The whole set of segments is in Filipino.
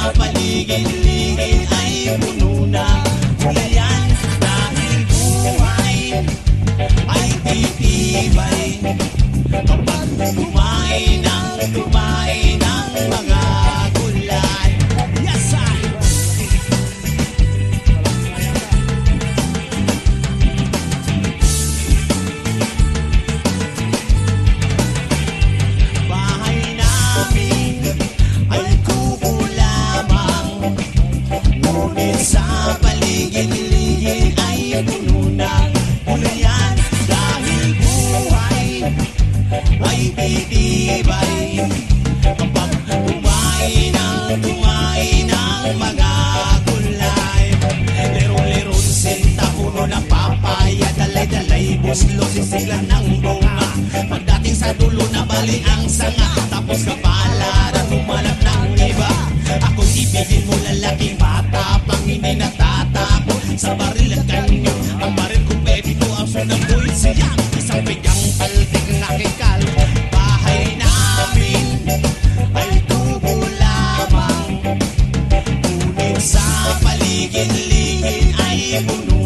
Sa paligid-ligid ay puno na. Gulayan dahil buhay ay titibay. Kapag kumain ng kumain ng mga gulay sinta puno ng papaya Dalay-dalay buslo sisiglan ng bunga Pagdating sa dulo na bali ang sanga Tapos kapalaran humanap ng iba Ako ibigin mo lalaking bata Pang hindi Sa baril at kanyo paligid-ligid ay puno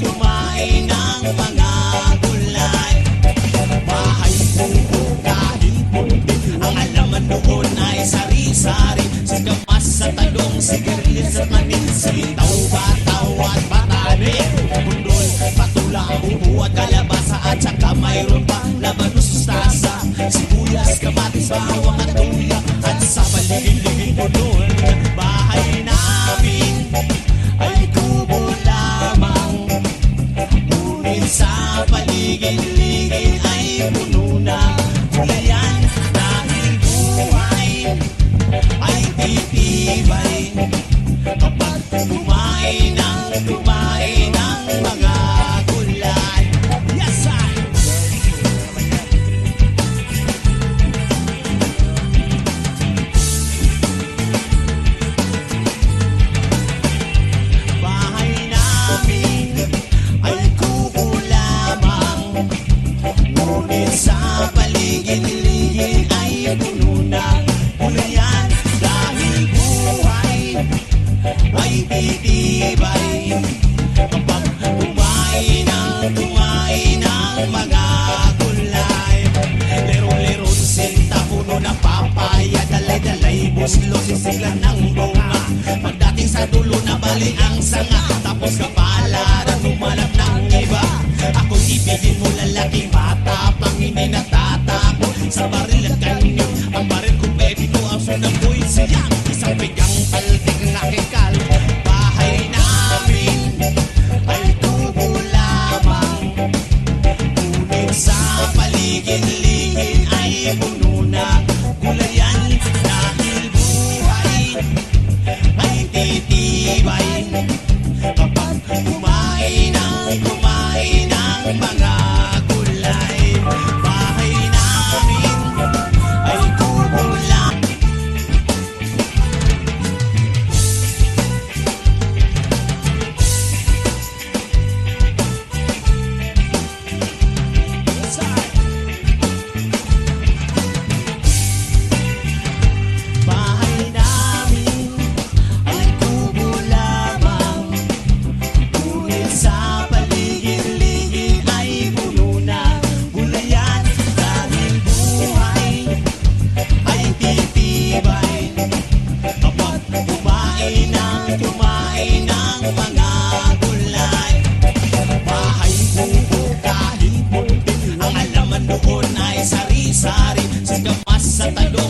kumain ng mga gulay Bahay kubo kahit munti Ang alaman doon ay sari-sari Sigamas sa talong, sigarilyas at maninsin Tao, bataw paligid-ligid ay puno na gulayan Dahil buhay ay titibay. Kapag kumain ng kumain ng mga gulay sinta puno ng papaya Dalay-dalay buslo sisiglan ng bunga Pagdating sa dulo na bali ang sanga Tapos kapalaran humanap ng iba Ako ibigin mo lalaking bata Pang Sa baril at paligid-ligid ay puno na gulayan. Dahil buhay ay titibay. Kapag kumain ng kumain ng mga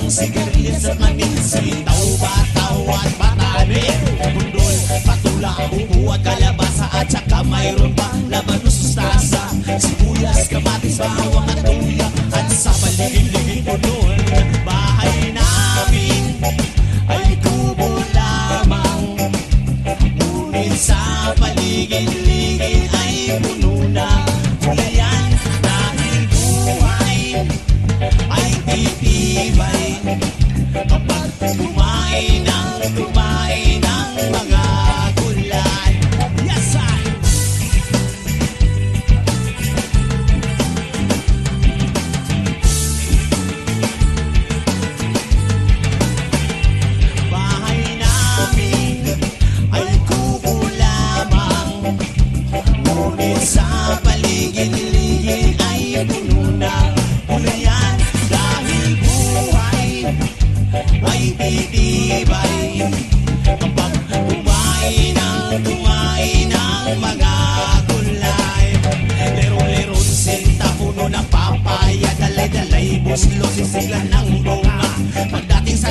ng sigarilyas at maging silitaw Bataw at batanin Bundol, patula, upo at kalabasa At saka mayroon pa laban ng sustasa Sibuyas, kamatis, bawang at tuya At sa paligid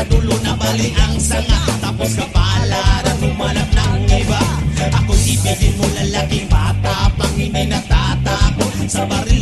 Dulo na bali ang sanga. Tapos kapalaran humanap ng iba. Ako'y ibigin mo lalaking bata Pang hindi natatapon sa baril